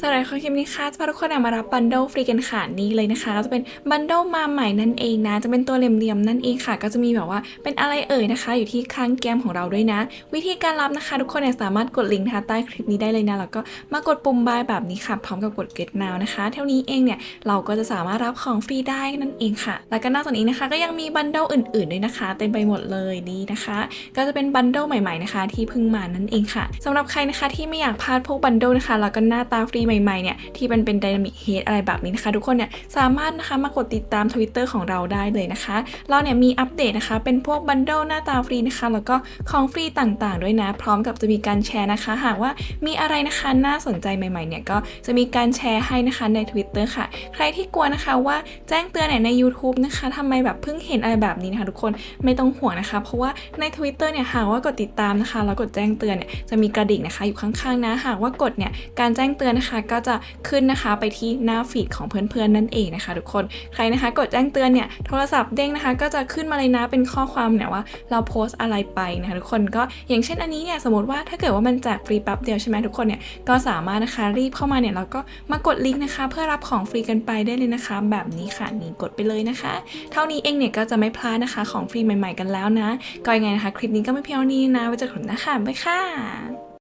สำหรับคลิปนี้ค่ะจะพาทุกคนมารับบันเดิลฟรีกันค่ะนี่เลยนะคะก็จะเป็นบันเดิลมาใหม่นั่นเองนะ จะเป็นตัวเหลี่ยมๆนั่นเองค่ะ ก็จะมีแบบว่าเป็นอะไรเอ่ยนะคะ อยู่ที่ข้างแก้มของเราด้วยนะ วิธีการรับนะคะ ทุกคนเนี่ยสามารถกดลิงก์ใต้คลิปนี้ได้เลยนะแล้วก็มากดปุ่มบายแบบนี้ค่ะพร้อมกับกด get now นะคะ เท่านี้เองเนี่ยเราก็จะสามารถรับของฟรีได้นั่นเองค่ะ แล้วก็นอกจากนี้นะคะ ก็ยังมีบันเดิลอื่นๆด้วยนะคะ เต็มไปหมดเลยนี่นะคะ ก็จะเป็นบันเดิลใหม่ ๆนะคะ ที่เพิ่งมานั่นเองค่ะสำหรับใครนะคะที่ไม่อยากพลาดพวกบันเดิลนะคะแล้วก็หน้าตาฟรีใหม่ๆเนี่ยที่มันเป็น Dynamic Head อะไรแบบนี้นะคะ ทุกคนเนี่ยสามารถนะคะมากดติดตาม Twitter ของเราได้เลยนะคะ เราเนี่ยมีอัปเดตนะคะ เป็นพวกบันเดิลหน้าตาฟรีนะคะ แล้วก็ของฟรีต่างๆ ด้วยนะ พร้อมกับจะมีการแชร์นะคะ หากว่ามีอะไรนะคะน่าสนใจใหม่ๆเนี่ยก็จะมีการแชร์ให้นะคะใน Twitter ค่ะ ใครที่กลัวนะคะว่าแจ้งเตือนเนี่ยใน YouTube นะคะทำไมแบบเพิ่งเห็นอะไรแบบนี้นะคะ ทุกคนไม่ต้องห่วงนะคะ เพราะว่าใน Twitter เนี่ยหากว่ากดติดตามนะคะแล้วกดแจ้งเตือนเนี่ยจะมีกระดิ่งนะคะ อยู่ข้างๆนะหากว่ากดเนี่ยการแจ้งเตือนนะคะก็จะขึ้นนะคะไปที่หน้าฟีดของเพื่อนๆนั่นเองนะคะทุกคนใครนะคะกดแจ้งเตือนเนี่ยโทรศัพท์เด้งนะคะ ก็จะขึ้นมาเลยนะเป็นข้อความเนี่ยว่าเราโพสต์อะไรไปนะคะทุกคนก็อย่างเช่นอันนี้เนี่ยสมมติว่าถ้าเกิดว่ามันแจกฟรีแป๊บเดียวใช่ไหมทุกคนเนี่ยก็สามารถนะคะรีบเข้ามาเนี่ยแล้วก็มากดลิงก์นะคะ เพื่อรับของฟรีกันไปได้เลยนะคะ แบบนี้ค่ะนี่กดไปเลยนะคะ เท่านี้เองเนี่ยก็จะไม่พลาดนะคะของฟรีใหม่ ๆกันแล้วนะ ก็ยังไงนะคะ คลิปนี้ก็ไม่เพียงเท่านี้นะไว้เจอกันนะคะบ๊ายค่ะ